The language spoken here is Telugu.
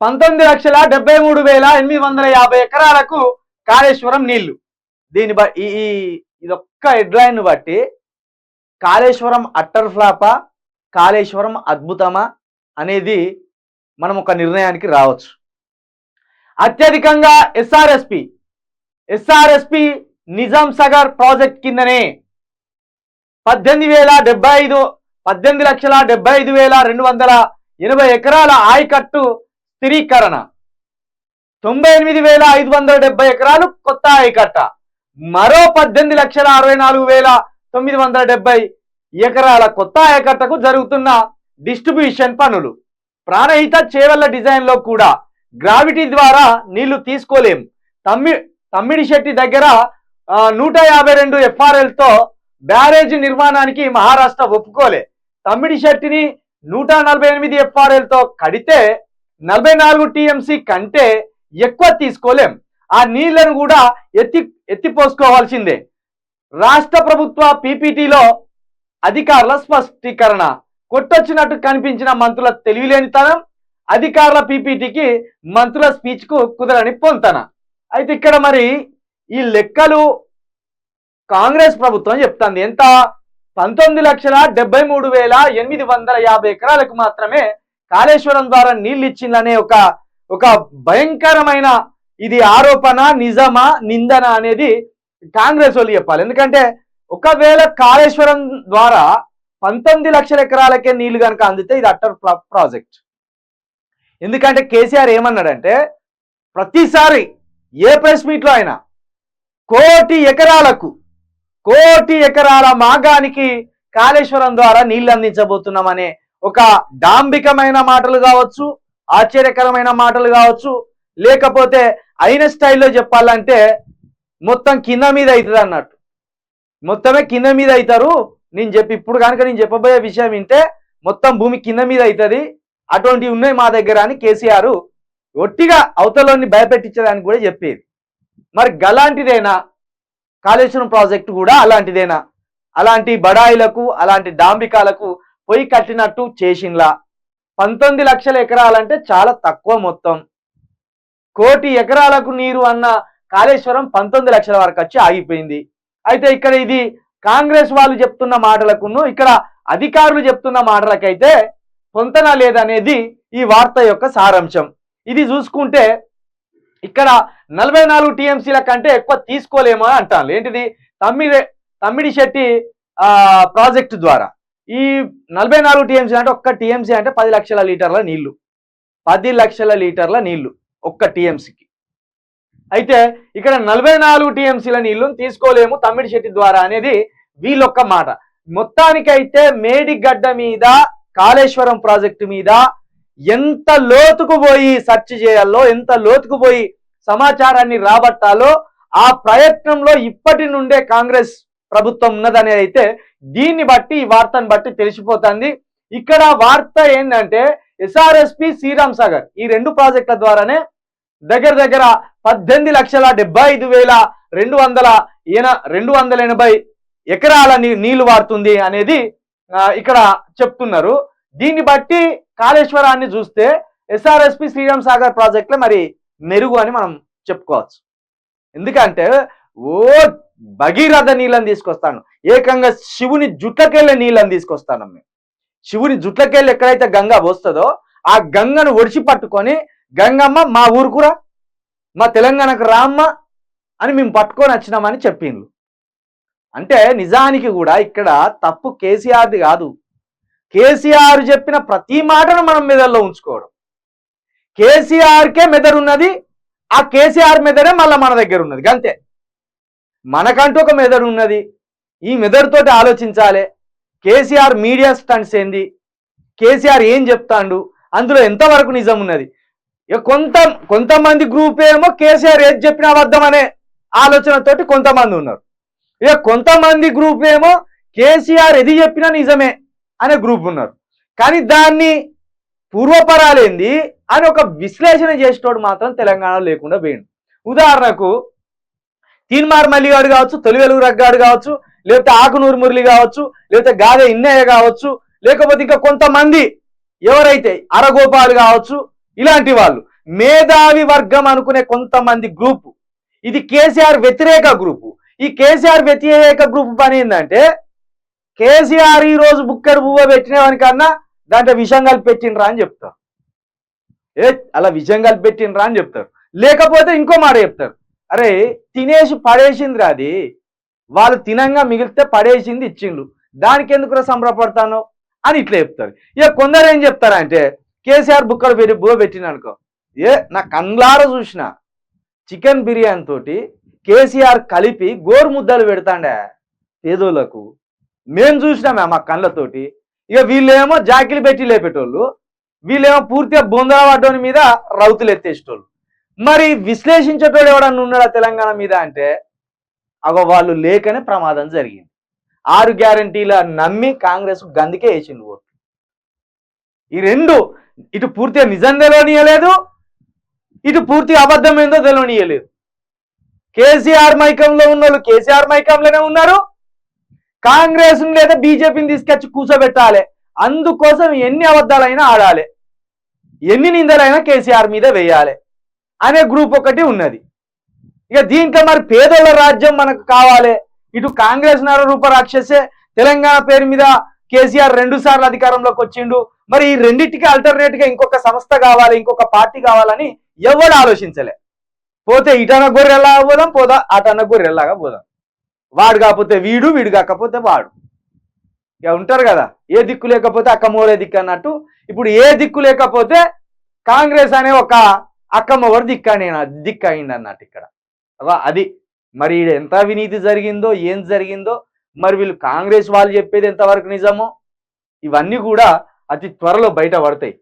పంతొమ్మిది లక్షల డెబ్బై మూడు వేల ఎనిమిది వందల యాభై ఎకరాలకు కాళేశ్వరం నీళ్ళు. దీని బ ఈ ఈ- ఇదొక్క హెడ్లైన్ బట్టి కాళేశ్వరం అట్టర్ ఫ్లాపా కాళేశ్వరం అద్భుతమా అనేది మనం ఒక నిర్ణయానికి రావచ్చు. అత్యధికంగా SRSP SRSP Nizam Sagar project కిందనే పద్దెనిమిది వేల డెబ్బై ఐదు పద్దెనిమిది లక్షల డెబ్బై ఐదు వేల రెండు వందల ఎనభై ఎకరాల ఆయకట్టు స్థిరీకరణ. తొంభై ఎనిమిది వేల ఐదు వందల డెబ్బై ఎకరాలు కొత్త ఆయకట్ట. మరో పద్దెనిమిది లక్షల అరవై నాలుగు వేల తొమ్మిది వందల డెబ్బై ఎకరాల కొత్త ఆయకట్టకు జరుగుతున్న డిస్ట్రిబ్యూషన్ పనులు. ప్రాణహిత చేవల్ల డిజైన్లో కూడా గ్రావిటీ ద్వారా నీళ్ళు తీసుకోలేం. తమ్మి తమ్మిడి శెట్టి దగ్గర నూట యాభై రెండు ఎఫ్ఆర్ఎల్తో బ్యారేజ్ నిర్మాణానికి మహారాష్ట్ర ఒప్పుకోలే. తమ్మిడి శెట్టిని నూట నలభై ఎనిమిది ఎఫ్ఆర్ఎల్తో కడితే నలభై నాలుగు టీఎంసీ కంటే ఎక్కువ తీసుకోలేం. ఆ నీళ్ళను కూడా ఎత్తి ఎత్తిపోసుకోవాల్సిందే రాష్ట్ర ప్రభుత్వ పీపీటీలో అధికారుల స్పష్టీకరణ. కొట్టొచ్చినట్టు కనిపించిన మంత్రుల తెలివిలేనితనం అధికారుల పీపీటీకి మంత్రుల స్పీచ్కు కుదరని పొంతన. అయితే ఇక్కడ మరి ఈ లెక్కలు కాంగ్రెస్ ప్రభుత్వం చెప్తుంది. ఎంత? పంతొమ్మిది లక్షల డెబ్బై మూడు వేల ఎనిమిది వందల యాభై ఎకరాలకు మాత్రమే కాళేశ్వరం ద్వారా నీళ్ళు ఇచ్చిందనే ఒక ఒక భయంకరమైన ఇది ఆరోపణ నిజమా నిందన అనేది కాంగ్రెస్ వాళ్ళు చెప్పాలి. ఎందుకంటే ఒకవేళ కాళేశ్వరం ద్వారా పంతొమ్మిది లక్షల ఎకరాలకే నీళ్ళు కనుక అందితే ఇది అట్టర్ ప్రాజెక్ట్. ఎందుకంటే కేసీఆర్ ఏమన్నాడంటే ప్రతిసారి ఏ ప్రెస్ మీట్లో అయినా కోటి ఎకరాలకు కోటి ఎకరాల మాగానికి కాళేశ్వరం ద్వారా నీళ్ళు అందించబోతున్నామనే ఒక డాంబికమైన మాటలు కావచ్చు ఆశ్చర్యకరమైన మాటలు కావచ్చు లేకపోతే అయిన స్టైల్లో చెప్పాలంటే మొత్తం కింద మీద అవుతుంది అన్నట్టు. మొత్తమే కింద మీద అవుతారు. నేను చెప్పి ఇప్పుడు కనుక నేను చెప్పబోయే విషయం వింటే మొత్తం భూమి కింద మీద అవుతుంది. అటువంటివి ఉన్నాయి మా దగ్గర అని కేసీఆర్ ఒట్టిగా అవతలని భయపెట్టించడానికి కూడా చెప్పేది. మరి గలాంటిదేనా? కాళేశ్వరం ప్రాజెక్టు కూడా అలాంటిదేనా? అలాంటి బడాయిలకు అలాంటి డాంబికాలకు పొయ్యి కట్టినట్టు చేసింలా పంతొమ్మిది లక్షల ఎకరాలంటే చాలా తక్కువ మొత్తం. కోటి ఎకరాలకు నీరు అన్న కాళేశ్వరం పంతొమ్మిది లక్షల వరకు వచ్చి ఆగిపోయింది. అయితే ఇక్కడ ఇది కాంగ్రెస్ వాళ్ళు చెప్తున్న మాటలకును ఇక్కడ అధికారులు చెప్తున్న మాటలకైతే పొంతన లేదనేది ఈ వార్త యొక్క సారాంశం. ఇది చూసుకుంటే ఇక్కడ నలభై నాలుగు టీఎంసీల కంటే ఎక్కువ తీసుకోలేమో అంటాను ఏంటిది? తమ్మిడి తమ్మిడి శెట్టి ప్రాజెక్టు ద్వారా. ఈ నలభై నాలుగు టీఎంసీ అంటే ఒక్క టీఎంసీ అంటే పది లక్షల లీటర్ల నీళ్ళు. పది లక్షల లీటర్ల నీళ్ళు ఒక్క టీఎంసీకి. అయితే ఇక్కడ నలభై నాలుగు టీఎంసీల నీళ్ళను తీసుకోలేము తమ్మిడి శెట్టి ద్వారా అనేది వీళ్ళొక్క మాట. మొత్తానికైతే మేడిగడ్డ మీద కాళేశ్వరం ప్రాజెక్టు మీద ఎంత లోతుకు పోయి సెర్చ్ చేయాలో ఎంత లోతుకు పోయి సమాచారాన్ని రాబట్టాలో ఆ ప్రయత్నంలో ఇప్పటి నుండే కాంగ్రెస్ ప్రభుత్వం ఉన్నదనేది అయితే దీన్ని బట్టి ఈ వార్తను బట్టి తెలిసిపోతుంది. ఇక్కడ వార్త ఏంటంటే ఎస్ఆర్ఎస్పి శ్రీరామ్ సాగర్ ఈ రెండు ప్రాజెక్టుల ద్వారానే దగ్గర దగ్గర పద్దెనిమిది లక్షల డెబ్బై ఐదు వేల రెండు వందల ఎన రెండు వందల ఎనభై ఎకరాల నీ- నీళ్ళు వాడుతుంది అనేది ఇక్కడ చెప్తున్నారు. దీన్ని బట్టి కాళేశ్వరాన్ని చూస్తే ఎస్ఆర్ఎస్పి శ్రీరామ్ సాగర్ ప్రాజెక్టులో మరి మెరుగు అని మనం చెప్పుకోవచ్చు. ఎందుకంటే ఓ భగీరథ నీళ్ళని తీసుకొస్తాను. ఏకంగా శివుని జుట్లకెళ్ళే నీళ్ళని తీసుకొస్తాను మేము శివుని జుట్లకెళ్ళి ఎక్కడైతే గంగ వస్తుందో ఆ గంగను ఒడిచి పట్టుకొని గంగమ్మ మా ఊరుకురా మా తెలంగాణకు రామ్మ అని మేము పట్టుకొని వచ్చినామని చెప్పిండ్రు. అంటే నిజానికి కూడా ఇక్కడ తప్పు కేసీఆర్ది కాదు. కేసీఆర్ చెప్పిన ప్రతి మాటను మనం మెదడులో ఉంచుకోవడం. కేసీఆర్కే మెదడున్నది ఆ కేసీఆర్ మెదడే మళ్ళీ మన దగ్గర ఉన్నది. అంతే మనకంటూ ఒక మెదడు ఉన్నది. ఈ మెదడుతోటి ఆలోచించాలి. కేసీఆర్ మీడియా స్టంట్స్ ఏంది? కేసీఆర్ ఏం చెప్తాండు? అందులో ఎంతవరకు నిజం ఉన్నది? ఇక కొంత కొంతమంది గ్రూప్ ఏమో కేసీఆర్ ఏది చెప్పినా అబద్ధం అనే ఆలోచనతోటి కొంతమంది ఉన్నారు. ఇక కొంతమంది గ్రూప్ ఏమో కేసీఆర్ ఎది చెప్పినా నిజమే అనే గ్రూప్ ఉన్నారు. కానీ దాన్ని పూర్వపరాలేంది అని ఒక విశ్లేషణ చేసేటోడు మాత్రం తెలంగాణలో లేకుండా పోయిండు. ఉదాహరణకు తీన్మార్ మల్లిగాడు కావచ్చు తొలి వెలుగు రగ్గాడు కావచ్చు లేకపోతే ఆకునూరు మురళి కావచ్చు లేకపోతే గాదె ఇన్నయ్య కావచ్చు లేకపోతే ఇంకా కొంతమంది ఎవరైతే అరగోపాలు కావచ్చు ఇలాంటి వాళ్ళు. మేధావి వర్గం అనుకునే కొంతమంది గ్రూపు ఇది కేసీఆర్ వ్యతిరేక గ్రూపు ఈ కేసీఆర్ వ్యతిరేక గ్రూప్ పని ఏంటంటే కేసీఆర్ ఈ రోజు బుక్కడు పువ్వ పెట్టినవానికన్నా దాంట్లో విషం కలిపెట్టినరా అని చెప్తారు. ఏ అలా విషం కలిపెట్టినరా అని చెప్తారు. లేకపోతే ఇంకో మాట చెప్తారు. అరే తినేసి పడేసింది అది. వాళ్ళు తినంగా మిగిలితే పడేసింది ఇచ్చిండు దానికి ఎందుకు సంబరపడతాను అని ఇట్లా చెప్తారు. ఇక కొందరు ఏం చెప్తారంటే కేసీఆర్ బుక్కలు పెట్టి బువ పెట్టిన అనుకో ఏ నా కండ్లార చూసిన చికెన్ బిర్యానీ తోటి కేసీఆర్ కలిపి గోరు ముద్దలు పెడతాండే పేదోళ్ళకు. మేము చూసినామే మా కళ్ళతోటి. ఇక వీళ్ళేమో జాకిలు పెట్టి లేపేటోళ్ళు. వీళ్ళేమో పూర్తిగా బొందల పడ్డోని మీద రౌతులు ఎత్తేసేటోళ్ళు. మరి విశ్లేషించేటోడు ఎవడన్నా ఉన్నాడా తెలంగాణ మీద అంటే అగో వాళ్ళు లేకనే ప్రమాదం జరిగింది. ఆరు గ్యారంటీల నమ్మి కాంగ్రెస్ గందుకే వేసిండు ఓట్లు. ఈ రెండు ఇటు పూర్తిగా నిజం తెలియనియలేదు ఇటు పూర్తి అబద్ధం ఏందో తెలియనియలేదు. కేసీఆర్ మైకంలో ఉన్న వాళ్ళు కేసీఆర్ మైకంలోనే ఉన్నారు. కాంగ్రెస్ లేదా బీజేపీని తీసుకొచ్చి కూర్చోబెట్టాలి అందుకోసం ఎన్ని అబద్ధాలైనా ఆడాలి. ఎన్ని నిందలైనా కేసీఆర్ మీద వేయాలి. అనే గ్రూప్ ఒకటి ఉన్నది. ఇక దీంట్లో మరి పేదోళ్ళ రాజ్యం మనకు కావాలి. ఇటు కాంగ్రెస్ నర రూప రాక్షసే తెలంగాణ పేరు మీద కేసీఆర్ రెండు సార్లు అధికారంలోకి వచ్చిండు. మరి ఈ రెండింటికి అల్టర్నేట్గా ఇంకొక సంస్థ కావాలి ఇంకొక పార్టీ కావాలని ఎవడు ఆలోచించలే. పోతే ఇటన్న గొర్రెల్లాగా పోదాం పోదా అటన్న గొర్రెల్లాగా పోదాం. వాడు కాకపోతే వీడు వీడు కాకపోతే వాడు. ఇక ఉంటారు కదా ఏ దిక్కు లేకపోతే అక్క మోరే దిక్కు అన్నట్టు. ఇప్పుడు ఏ దిక్కు లేకపోతే కాంగ్రెస్ అనే ఒక అక్కమ్మ అక్కమ్మవారు దిక్కనే దిక్కు అయింది అన్నట్టు ఇక్కడ. అది మరి ఈడ ఎంత అవినీతి జరిగిందో ఏం జరిగిందో మరి వీళ్ళు కాంగ్రెస్ వాళ్ళు చెప్పేది ఎంతవరకు నిజమో ఇవన్నీ కూడా అతి త్వరలో బయట పడతాయి.